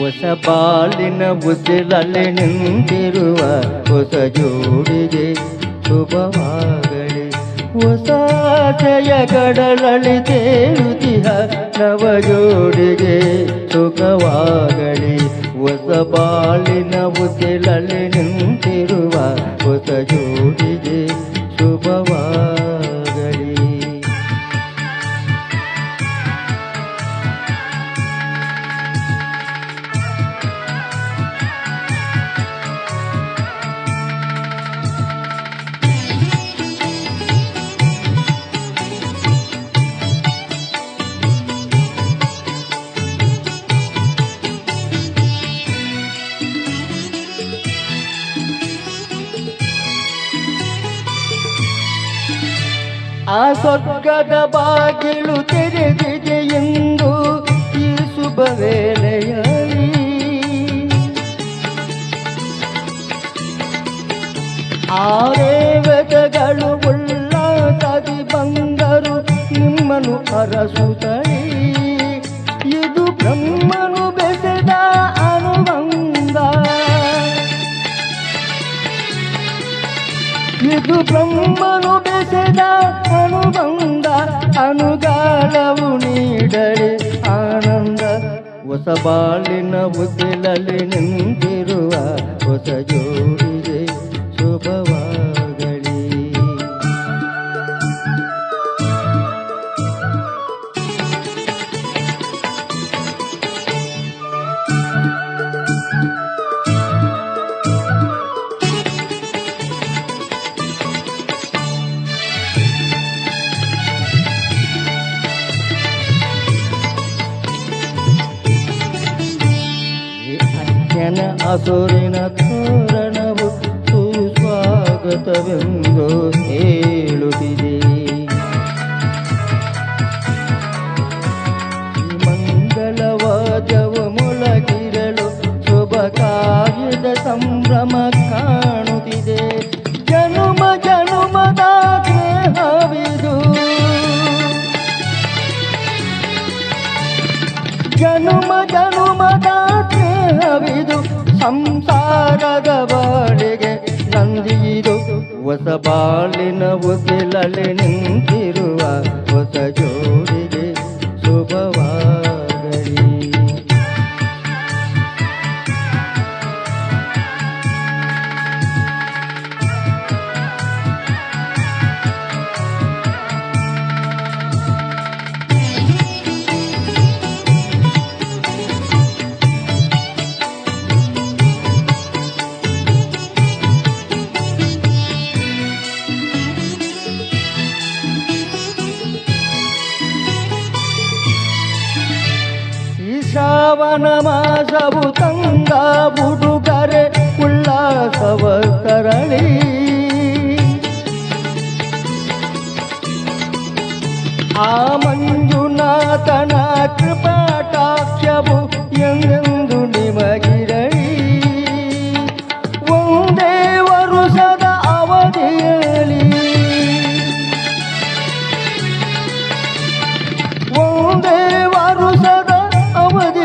ಹೊಸ ಬಾಳಿನ ಉಸಿಲಲ್ಲಿ ನಿಂತಿರುವ ಹೊಸ ಜೋಡಿಗೆ ಶುಭವಾಗಲಿ. ಹೊಸ ಆಸೆಯ ಕಡಲಲ್ಲಿ ತೇಳುತ್ತಿಹ ನವ ಜೋಡಿಗೆ ಸುಖವಾಗಲಿ ಹೊಸ ಬಾಳಿನ ಉಸಿಲಲ್ಲಿ ನಿಂತಿರುವ ಹೊಸ ಜೋಡಿಗೆ ಶುಭವಾಗಲಿ ಆ ಸ್ವರ್ಗದ ಬಾಗಿಲು ತೆರೆದಿದೆ ಎಂದು ಈ ಶುಭ ವೇಳೆಯಲ್ಲಿ. ಆ ದೇವತೆಗಳು ಉಲ್ಲಾಸದಿ ಬಂದರು ನಿಮ್ಮನ್ನು ಅರಸುತ್ತಳಿ ಇದು ಬ್ರಹ್ಮನು ಬೆಸೆದ ಅನುಬಂಧ. ಇದು ಬ್ರಹ್ಮನು ಬೆಸೆದ ಅನುಬಂಧ ಅನುಗಾಲವು ನೀಡಲಿ ಆನಂದ. ಹೊಸ ಬಾಳಿನ ಉಸಿಲಲ್ಲಿ ನಿಂತಿರುವ ಹೊಸ ಜೋಡಿಗೆ ಅಜ್ಞನ ಅಸುರಿನ ತೋರಣವು ಸುಸ್ವಾಗತವೆಂದು ಹೇಳುತ್ತಿದೆ. ಈ ಮಂಗಲವಾದ್ಯವು ಮೊಳಗಿರಲು ಶುಭ ಕಾರ್ಯದ ಸಂಭ್ರಮ ಕಾಣುತ್ತಿದೆ. ಜನುಮ ಜನುಮದ ಸ್ನೇಹವಿದು. ಜನುಮ ಜನುಮದ ಸ್ನೇಹವಿದು ಸಂಸಾರದ ಬಾಳಿಗೆ ನಂದಿದು ಹೊಸ ಬಾಳಿನ ಉಸಿಲಲ್ಲಿ ನಿಂತಿರುವ ಹೊಸ ಜೋಡಿಗೆ ಶ್ರಾವಣ ಮಾಸವು ತಂಗ ಬುಡುಗರೆ ಉಲ್ಲಾಸವ ತರಳಿ. ಆ ಮಂಜುನಾಥನ ಕೃಪಾಟಾಕ್ಷವು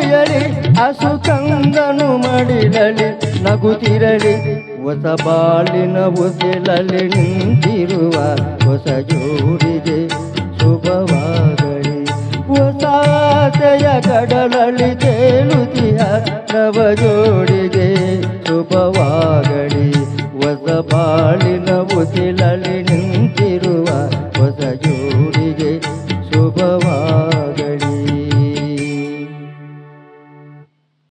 ಅವಧಿಯಲ್ಲಿ ಹಸು ಕಂದನು ಮಡಿಲಲಿ ನಗುತ್ತಿರಲಿ ಹೊಸ ಬಾಳಿನ ಉಸಿಲಲ್ಲಿ ನಿಂತಿರುವ ಹೊಸ ಜೋಡಿಗೆ ಶುಭವಾಗಲಿ. ಹೊಸ ಆಸೆಯ ಕಡಲಲ್ಲಿ ತೇಲುತ್ತಿಯ ನವ ಜೋಡಿಗೆ ಶುಭವಾಗಲಿ. ಹೊಸ ಬಾಳಿನ ಉಸಿಲಲ್ಲಿ ನಿಂತಿರುವ ಹೊಸ ಜೋಡಿಗೆ